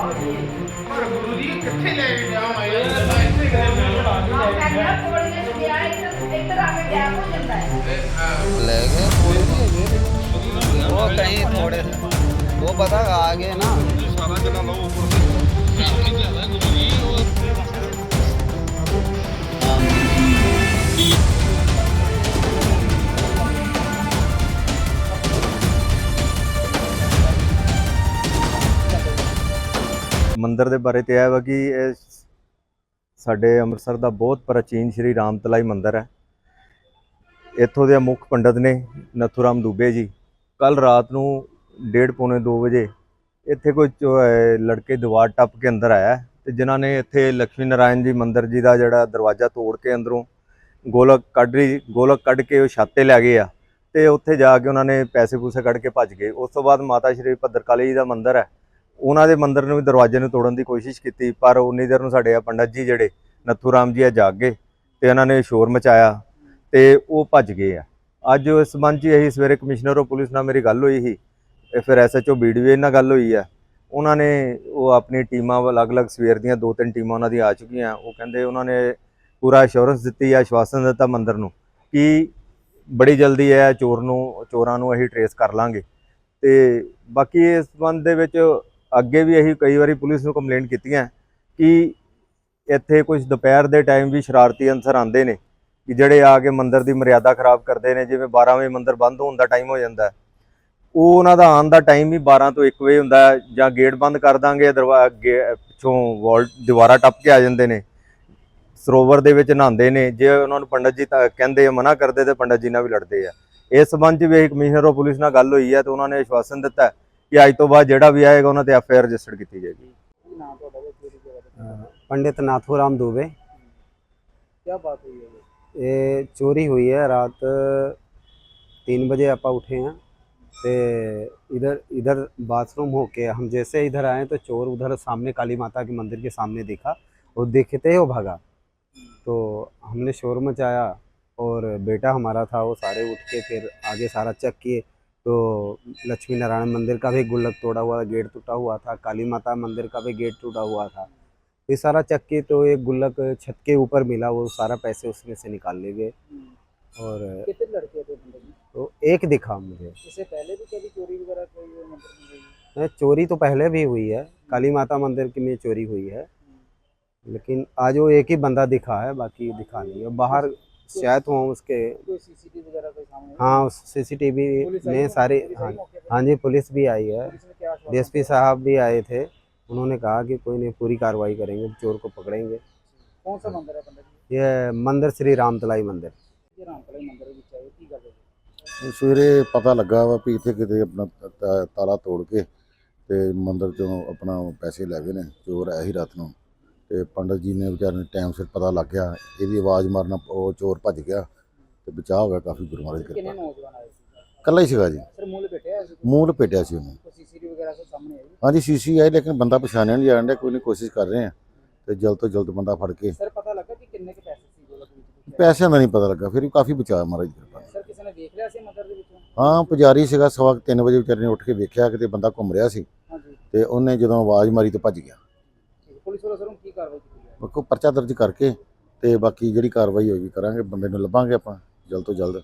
ਪਰ ਗੁਰੂ ਜੀ ਕਿੱਥੇ ਲੈ ਕੇ ਗਿਆ ਮੈਂ ਇੱਥੇ ਗਿਆ ਕੋਲੀਆਂ ਚ ਗਿਆ ਇੱਧਰ ਇੱਧਰ ਆ ਕੇ ਗੈਪ ਹੋ ਜਾਂਦਾ ਹੈ ਲੈ ਗਏ। ਕੋਈ ਨਹੀਂ ਹੈਗੇ ਉਹ ਕਹੀਂ ਥੋੜੇ ਉਹ ਪਤਾ ਆ ਗਏ ਨਾ। ਸਾਰਾ ਜਗ੍ਹਾ ਲਓ ਉੱਪਰ ਮੰਦਿਰ ਦੇ ਬਾਰੇ ਤੇ ਇਹ ਵਾ ਕਿ ਇਹ ਸਾਡੇ ਅੰਮ੍ਰਿਤਸਰ ਦਾ ਬਹੁਤ ਪ੍ਰਾਚੀਨ ਸ਼੍ਰੀ ਰਾਮ ਤਲਾਈ ਮੰਦਿਰ ਹੈ। ਇੱਥੋਂ ਦੇ ਮੁੱਖ ਪੰਡਤ ਨੇ ਨਥੂਰਾਮ ਦੁਬੇ ਜੀ। ਕੱਲ ਰਾਤ ਨੂੰ 1:30 ਪੌਣੇ 2 ਵਜੇ ਇੱਥੇ ਕੋਈ ਚੋ- ਲੜਕੇ ਦੀਵਾਰ ਟੱਪ ਕੇ ਅੰਦਰ ਆਇਆ ਹੈ ਤੇ ਜਿਨ੍ਹਾਂ ਨੇ ਇੱਥੇ ਲక్ష్ਮੀ ਨਾਰਾਇਣ ਜੀ ਮੰਦਿਰ ਜੀ ਦਾ ਜਿਹੜਾ ਦਰਵਾਜ਼ਾ ਤੋੜ ਕੇ ਅੰਦਰੋਂ ਗੋਲਕ ਕੱਢ ਰਹੀ ਗੋਲਕ ਕੱਢ ਕੇ ਉਹ ਛੱਤ ਲੈ ਗਏ ਆ ਤੇ ਉੱਥੇ ਜਾ ਕੇ ਉਹਨਾਂ ਨੇ ਪੈਸੇ ਪੂਸੇ ਕੱਢ ਕੇ ਭੱਜ ਗਏ। ਉਸ ਤੋਂ ਬਾਅਦ ਮਾਤਾ ਸ਼੍ਰੀ ਭੱਦਰਕਾਲੀ ਜੀ ਦਾ ਮੰਦਿਰ ਹੈ। ਉਹਨਾਂ ਦੇ ਮੰਦਿਰ ਨੂੰ ਵੀ ਦਰਵਾਜ਼ੇ ਨੂੰ ਤੋੜਨ ਦੀ ਕੋਸ਼ਿਸ਼ ਕੀਤੀ, ਪਰ ਉਨੀ ਦੇਰ ਨੂੰ ਸਾਡੇ ਆ ਪੰਡਤ ਜੀ ਜਿਹੜੇ, ਨੱਥੂ ਰਾਮ ਜੀ ਆ ਜਾਗ ਗਏ ਤੇ ਉਹਨਾਂ ਨੇ ਸ਼ੋਰ ਮਚਾਇਆ ਤੇ ਉਹ ਭੱਜ ਗਏ ਆ। ਅੱਜ ਇਸ ਸੰਬੰਧ 'ਚ ਹੀ ਇਹੀ ਸਵੇਰੇ ਕਮਿਸ਼ਨਰ ਆਫ ਪੁਲਿਸ ਨਾਲ ਮੇਰੀ ਗੱਲ ਹੋਈ ਸੀ ਤੇ ਫਿਰ ਐਸਐਚਓ ਬੀਡੀਏ ਨਾਲ ਗੱਲ ਹੋਈ ਆ। ਉਹਨਾਂ ਨੇ ਉਹ ਆਪਣੀ ਟੀਮਾਂ ਅਲੱਗ-ਅਲੱਗ ਸਵੇਰ ਦੀਆਂ ਦੋ ਤਿੰਨ ਟੀਮਾਂ ਉਹਨਾਂ ਦੀ ਆ ਚੁੱਕੀਆਂ। ਉਹ ਕਹਿੰਦੇ ਉਹਨਾਂ ਨੇ ਪੂਰਾ ਅਸ਼ੋਰੈਂਸ ਦਿੱਤੀ ਆ, ਆਸ਼ਵਾਸਨ ਦਿੱਤਾ ਮੰਦਰ ਨੂੰ ਕਿ ਬੜੀ ਜਲਦੀ ਹੈ ਚੋਰ ਨੂੰ, ਚੋਰਾਂ ਨੂੰ ਅਸੀਂ ਟਰੇਸ ਕਰ ਲਾਂਗੇ। ਤੇ ਬਾਕੀ ਇਸ ਸੰਬੰਧ ਦੇ ਵਿੱਚ ਅੱਗੇ ਵੀ ਅਸੀਂ ਕਈ ਵਾਰੀ ਪੁਲਿਸ ਨੂੰ ਕੰਪਲੇਂਟ ਕੀਤੀਆਂ ਕਿ ਇੱਥੇ ਕੁਝ ਦੁਪਹਿਰ ਦੇ ਟਾਈਮ ਵੀ ਸ਼ਰਾਰਤੀ ਅਨਸਰ ਆਉਂਦੇ ਨੇ ਕਿ ਜਿਹੜੇ ਆ ਕੇ ਮੰਦਰ ਦੀ ਮਰਿਆਦਾ ਖਰਾਬ ਕਰਦੇ ਨੇ ਜਿਵੇਂ 12 ਵਜੇ ਮੰਦਰ ਬੰਦ ਹੋਣ ਦਾ ਟਾਈਮ ਹੋ ਜਾਂਦਾ ਉਹ ਉਹਨਾਂ ਦਾ ਆਉਣ ਦਾ ਟਾਈਮ ਵੀ 12 ਤੋਂ 1 ਵਜੇ ਹੁੰਦਾ ਜਾਂ ਗੇਟ ਬੰਦ ਕਰ ਦਾਂਗੇ ਦਰਵਾ ਅੱਗੇ ਪਿੱਛੋਂ ਵਾਲ ਦੀਵਾਰਾਂ ਟੱਪ ਕੇ ਆ ਜਾਂਦੇ ਨੇ। ਸਰੋਵਰ ਦੇ ਵਿੱਚ ਨਹਾਉਂਦੇ ਨੇ ਜੇ ਉਹਨਾਂ ਨੂੰ ਪੰਡਤ ਜੀ ਕਹਿੰਦੇ ਆ, ਮਨਾ ਕਰਦੇ ਤੇ ਪੰਡਤ ਜੀ ਨਾਲ ਵੀ ਲੜਦੇ ਆ। ਇਸ ਸੰਬੰਧ 'ਚ ਵੀ ਕਮਿਸ਼ਨਰ ਆਫ ਪੁਲਿਸ ਨਾਲ ਗੱਲ ਹੋਈ ਹੈ ਤੇ ਉਹਨਾਂ ਨੇ ਆਸ਼ਵਾਸਨ ਦਿੱਤਾ ਕਿ ਅੱਜ ਤੋਂ ਬਾਅਦ ਜਿਹੜਾ ਵੀ ਆਏਗਾ ਉਹਨਾਂ ਤੇ ਐਫ ਆਈ ਆਰ ਰਜਿਸਟਰ ਕੀਤੀ ਜਾਏਗੀ पंडित नाथूराम दुबे ਕੀ ਬਾਤ ਹੋਈ ਹੈ ये चोरी हुई है रात तीन बजे आपा उठे हैं ते इधर इधर बाथरूम होके हम जैसे इधर आए तो चोर उधर सामने काली माता के मंदिर के सामने दिखा और देखते ही वो भागा तो हमने शोर मचाया और बेटा हमारा था वो सारे उठ के फिर आगे सारा चेक किए तो लक्ष्मी नारायण मंदिर का भी गुल्लक तोड़ा हुआ गेट टूटा हुआ था काली माता मंदिर का भी गेट टूटा हुआ था। ये सारा चक्के तो एक गुल्लक छत के ऊपर मिला वो सारा पैसे उसमें से निकाल ले गए। और कितने लड़के थे तो एक दिखा मुझे। इससे पहले भी कभी चोरी वगैरह कोई मंदिर में हुई? नहीं, चोरी तो पहले भी हुई है। काली माता मंदिर की में चोरी हुई है। लेकिन आज वो एक ही बंदा दिखा है बाकी दिखा नहीं है। बाहर शायद हो उसके कोई सीसीटीवी वगैरह कोई सामने हाँ सीसीटीवी पुलिस आई में मौके- सारे पुलिस हाँ आई मौके पे? हाँ जी पुलिस भी आई है पुलिस ने क्या आश्वासन डीएसपी साहब भी आए थे उन्होंने कहा कि कोई नहीं पूरी कार्रवाई करेंगे चोर को पकड़ेंगे कौन सा मंदिर है पंडित जी ये मंदिर श्री रामतलाई मंदिर ये रामतलाई मंदिर ਦੇ ਵਿੱਚ ਆਏ ਕੀ ਗੱਲ ਹੈ ਸਵੇਰੇ ਪਤਾ ਲੱਗਾ ਵਾ ਵੀ ਇੱਥੇ ਕਿਤੇ ਆਪਣਾ ਤ- ਤ- ਤਾਲਾ ਤੋੜ ਕੇ ਤੇ ਮੰਦਿਰ ਚੋਂ ਆਪਣਾ ਪੈਸੇ ਲੈ ਗਏ ਨੇ ਚੋਰ ਆਇਆ ਸੀ ਰਾਤ ਨੂੰ ਤੇ ਪੰਡਤ ਜੀ ਨੇ ਵਿਚਾਰੇ ਨੇ ਟਾਈਮ ਸਿਰ ਪਤਾ ਲੱਗ ਗਿਆ ਇਹਦੀ ਆਵਾਜ਼ ਮਾਰਨਾ ਉਹ ਚੋਰ ਭੱਜ ਗਿਆ ਤੇ ਬਚਾਅ ਹੋ ਗਿਆ ਕਾਫੀ ਗੁਰੂ ਮਹਾਰਾਜ ਦੀ ਕਿੰਨੇ ਕਿਰਪਾ। ਨੌਜਵਾਨ ਆਏ ਸੀ ਕੱਲਾ ਹੀ ਸੀਗਾ ਜੀ। ਸਰ ਮੂਲ ਬੈਠੇ ਆ ਮੂੰਹ ਲਪੇਟਿਆ ਸੀ ਉਹਨੂੰ। ਕੋਈ ਸੀਸੀਟੀਵੀ ਵਗੈਰਾ ਕੋਈ ਸਾਹਮਣੇ ਆਈ? ਹਾਂਜੀ ਸੀਸੀ ਆਈ ਲੇਕਿਨ ਬੰਦਾ ਪਛਾਣਿਆ ਨਹੀਂ ਜਾਣ ਡਿਆ ਕੋਈ ਨਹੀਂ ਕੋਸ਼ਿਸ਼ ਕਰ ਰਹੇ ਆ ਤੇ ਜਲਦ ਤੋਂ ਜਲਦ ਬੰਦਾ ਫੜ ਕੇ ਸਰ ਪਤਾ ਲੱਗਾ ਕਿ ਕਿੰਨੇ ਕੇ ਪੈਸੇ ਸੀ ਗੋਲਕ ਵਿੱਚ ਪੈਸਿਆਂ ਦਾ ਨਹੀਂ ਪਤਾ ਲੱਗਾ ਫਿਰ ਵੀ ਕਾਫੀ ਬਚਾਅ ਮਹਾਰਾਜ ਦੀ ਕਿਰਪਾ ਨਾਲ। ਸਰ ਕਿਸੇ ਨੇ ਦੇਖ ਲਿਆ ਸੀ ਮੰਦਿਰ ਦੇ ਵਿੱਚੋਂ? ਹਾਂ ਪੁਜਾਰੀ ਸੀਗਾ ਸਵਾ 3 ਵਜੇ ਵਿਚਾਰੇ ਨੇ ਉੱਠ ਕੇ ਵੇਖਿਆ ਕਿਤੇ ਬੰਦਾ ਘੁੰਮ ਰਿਹਾ ਸੀ ਹਾਂਜੀ। ਤੇ ਉਹਨੇ ਜਦੋਂ ਆਵਾਜ਼ ਮਾਰੀ ਤੇ ਭੱਜ ਗਿਆ। ਪੁਲਿਸ ਵਾਲਾ ਸਰ ਹੁਣ ਕੀ ਕਾਰਵਾਈ ਕੀਤੀ ਹੈ ਬਾਕੀ ਪਰਚਾ ਦਰਜ ਕਰਕੇ ਤੇ ਬਾਕੀ ਜਿਹੜੀ ਕਾਰਵਾਈ ਹੋਏਗੀ ਕਰਾਂਗੇ, ਬੰਦੇ ਨੂੰ ਲੱਭਾਂਗੇ ਆਪਾਂ ਜਲਦ ਤੋਂ ਜਲਦ।